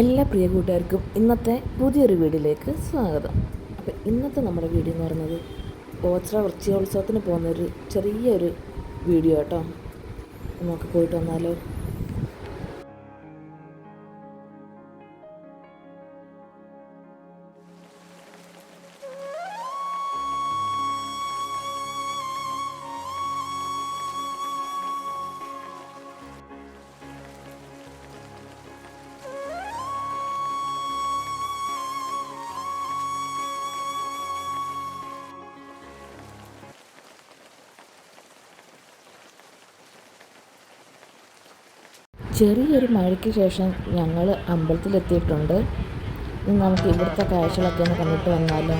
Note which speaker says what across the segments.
Speaker 1: എല്ലാ പ്രിയ കൂട്ടുകാർക്കും ഇന്നത്തെ പുതിയൊരു വീഡിയോയിലേക്ക് സ്വാഗതം. അപ്പോൾ ഇന്നത്തെ നമ്മുടെ വീഡിയോ എന്ന് പറയുന്നത് ഓച്ചിറ വൃശ്ചികോത്സവത്തിന് പോകുന്നൊരു ചെറിയൊരു വീഡിയോ കേട്ടോ നമുക്ക് പോയിട്ട് വന്നാലോ? ചെറിയൊരു മഴയ്ക്ക് ശേഷം ഞങ്ങൾ അമ്പലത്തിലെത്തിയിട്ടുണ്ട്. നമുക്ക് ഇവിടുത്തെ കാഴ്ചകളൊക്കെ ഒന്ന് കണ്ടിട്ട് വന്നാലോ?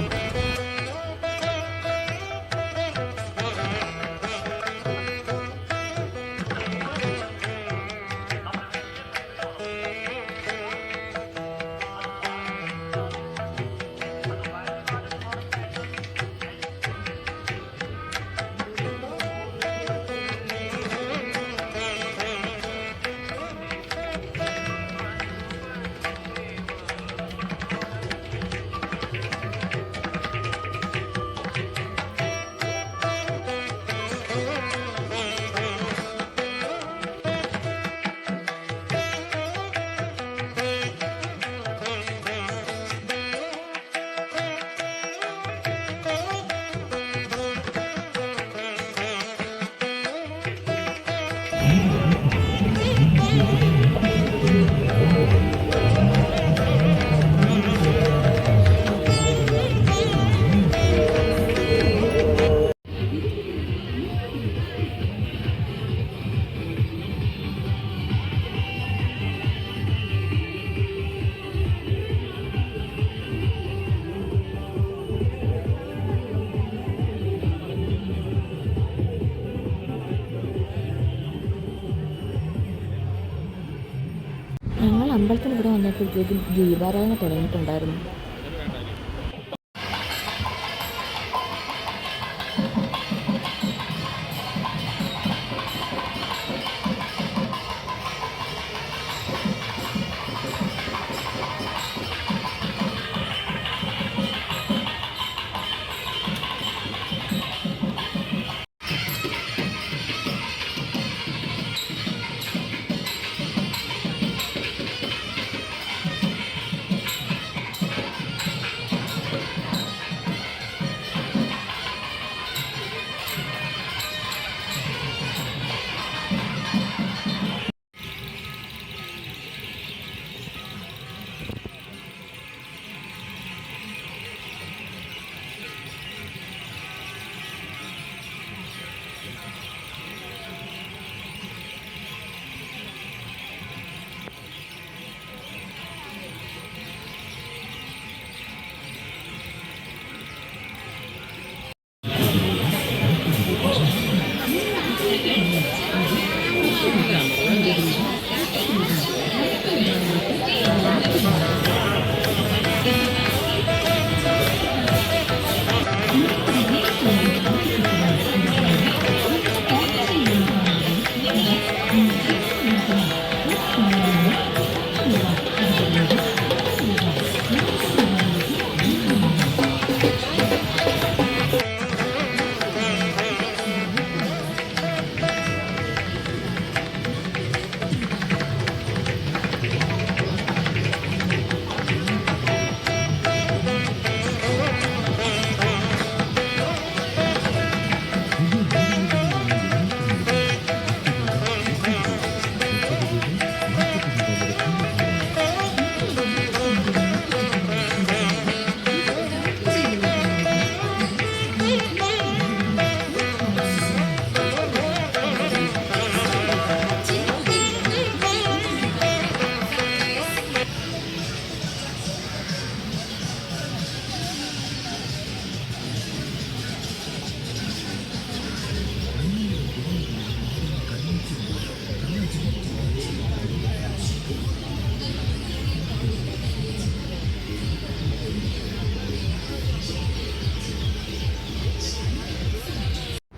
Speaker 1: അമ്പലത്തിന് ഇവിടെ വന്നപ്പോഴത്തേക്കും ദീപാരാധന തുടങ്ങിയിട്ടുണ്ടായിരുന്നു.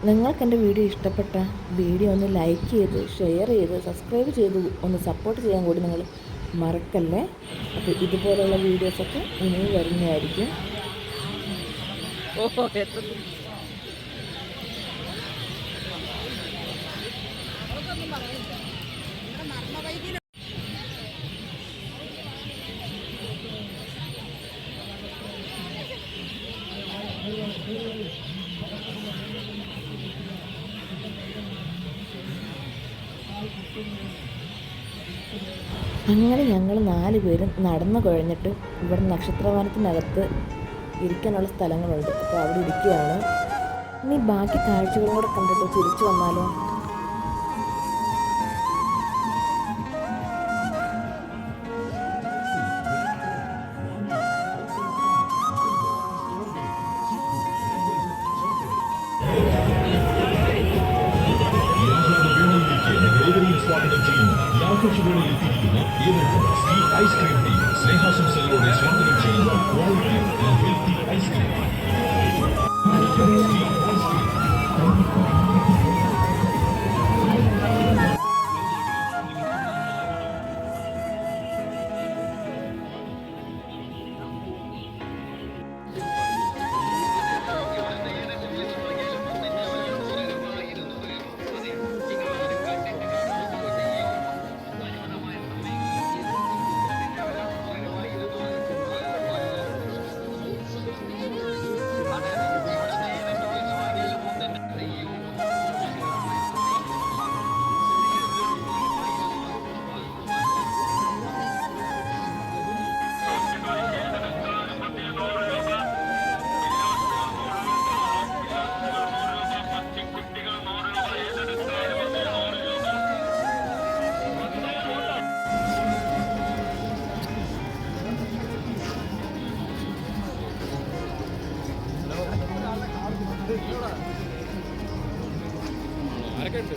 Speaker 1: നിങ്ങൾക്ക് എന്റെ വീഡിയോ ഇഷ്ടപ്പെട്ട വീഡിയോ ഒന്ന് ലൈക്ക് ചെയ്ത് ഷെയർ ചെയ്ത് സബ്സ്ക്രൈബ് ചെയ്ത് ഒന്ന് സപ്പോർട്ട് ചെയ്യാൻ കൂടി നിങ്ങൾ
Speaker 2: മറക്കല്ലേ? അപ്പോൾ ഇതുപോലുള്ള വീഡിയോസൊക്കെ ഇനിയും വരുന്നതായിരിക്കും.
Speaker 3: ഓഹോ എത്ര
Speaker 2: അങ്ങനെ ഞങ്ങൾ നാല് പേരും നടന്നു കുഴഞ്ഞിട്ട് ഇവിടെ നക്ഷത്രവാനത്തിനകത്ത് ഇരിക്കാനുള്ള സ്ഥലങ്ങളുണ്ട്. അപ്പോൾ അവിടെ ഇരിക്കുകയാണ്. ഇനി ബാക്കി കാഴ്ചകളും കൂടെ കണ്ടിട്ട് തിരിച്ചു വന്നാലോ?
Speaker 1: Thank you. అరకండి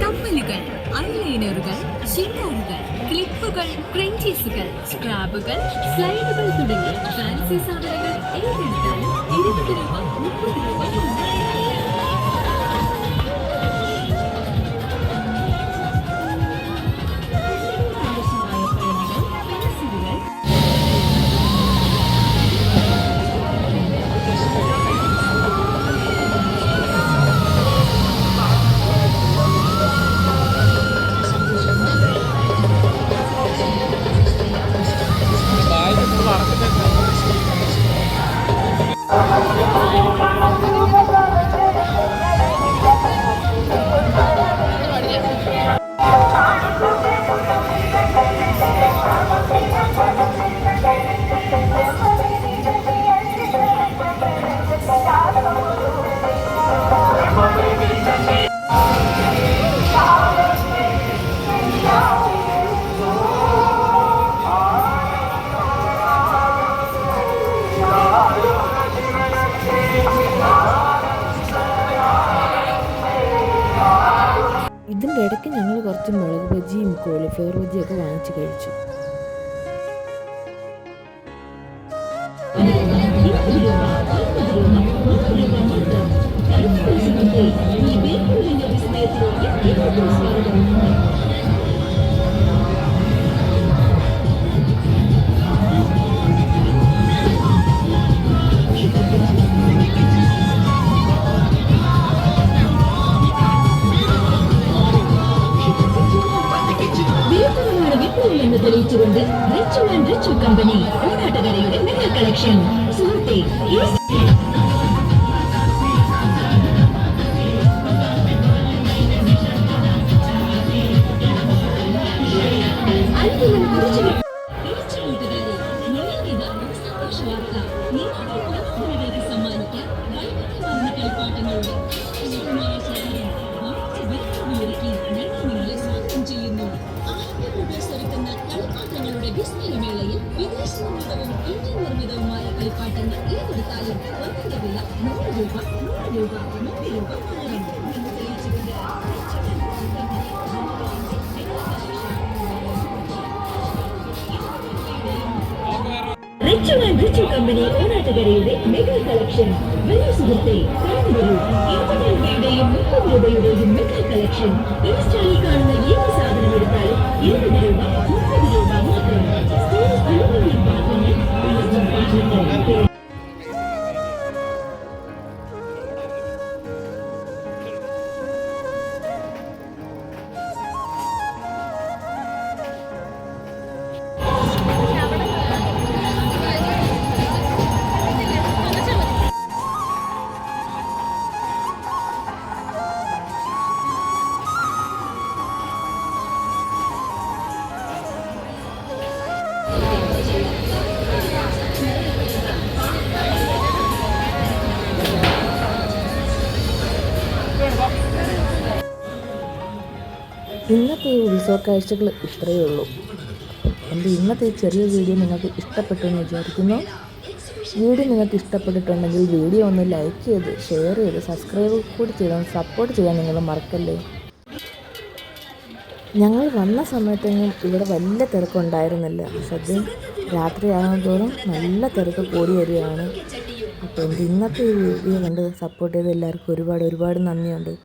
Speaker 1: கப்பல்கள் ஐலைனர்கள் ஷின்னர்கள் கிளிப்புகள் கிரெஞ்சீஸுகள் ஸ்கிராபுகள் ஸ்லைடுகள் தொடங்கி ஃபேன்சி சாதனங்கள் இருபது ரூபாய் முப்பது ரூபாய்
Speaker 2: ഇതിന്റെ ഇടയ്ക്ക് ഞങ്ങൾ കുറച്ച് മുളക് ബജിയും കോളിഫ്ലവർ ബജിയും ഒക്കെ വാങ്ങിച്ച് കഴിച്ചു.
Speaker 1: വീട്ടുകളാണ് റിച്ച് ആൻഡ് റിച്ച് കമ്പനി ഓണാട്ടുകരയുടെ മെഗാ കളക്ഷൻ സുഹൃത്തെ ഈ അത്ഭുതം കുറിച്ചു തിരിച്ചു കൂട്ടുകാരെ നിങ്ങൾക്കിത് ഒരു സന്തോഷ വാർത്ത നിങ്ങളുടെ പ്രിയപ്പെട്ടവരിലേക്ക് സമ്മാനിക്കാൻ കളിപ്പാട്ടങ്ങൾ ഏതെടുത്താലും ഒന്നിന്റെ വില നൂറ് രൂപ നൂറ് രൂപ നൂറ് രൂപ റിച്ചു ആൻഡ് റിച്ചു കമ്പനി ഓണാട്ടുകരയുടെ മെഗാ കളക്ഷൻ. വലിയ സുഹൃത്തെ വരൂ ഇരുപത് രൂപയുടെയും മുപ്പത് രൂപയുടെയും മെഗാ കളക്ഷൻ. ഈ സ്റ്റാളിൽ കാണുന്ന ഏത് സാധനം എടുത്താലും ഇരുപത് രൂപ. ที่หนึ่ง
Speaker 2: ഇന്നത്തെ ഈ ഉത്സവ കാഴ്ചകൾ ഇത്രയേ ഉള്ളൂ. എന്റെ ഇന്നത്തെ ഈ ചെറിയ വീഡിയോ നിങ്ങൾക്ക് ഇഷ്ടപ്പെട്ടു എന്ന് വിചാരിക്കുന്നു. വീഡിയോ നിങ്ങൾക്ക് ഇഷ്ടപ്പെട്ടിട്ടുണ്ടെങ്കിൽ വീഡിയോ ഒന്ന് ലൈക്ക് ചെയ്ത് ഷെയർ ചെയ്ത് സബ്സ്ക്രൈബ് കൂടി ചെയ്ത് സപ്പോർട്ട് ചെയ്യാൻ നിങ്ങൾ മറക്കല്ലേ? ഞങ്ങൾ വന്ന സമയത്തെങ്കിലും ഇവിടെ വലിയ തിരക്കുണ്ടായിരുന്നില്ല. സദ്യം രാത്രിയാകുമ്പോഴും നല്ല തിരക്ക് കൂടി വരികയാണ്. അപ്പോൾ എന്റെ ഇന്നത്തെ ഈ വീഡിയോ കണ്ട് സപ്പോർട്ട് ചെയ്ത എല്ലാവർക്കും ഒരുപാട് ഒരുപാട് നന്ദിയുണ്ട്.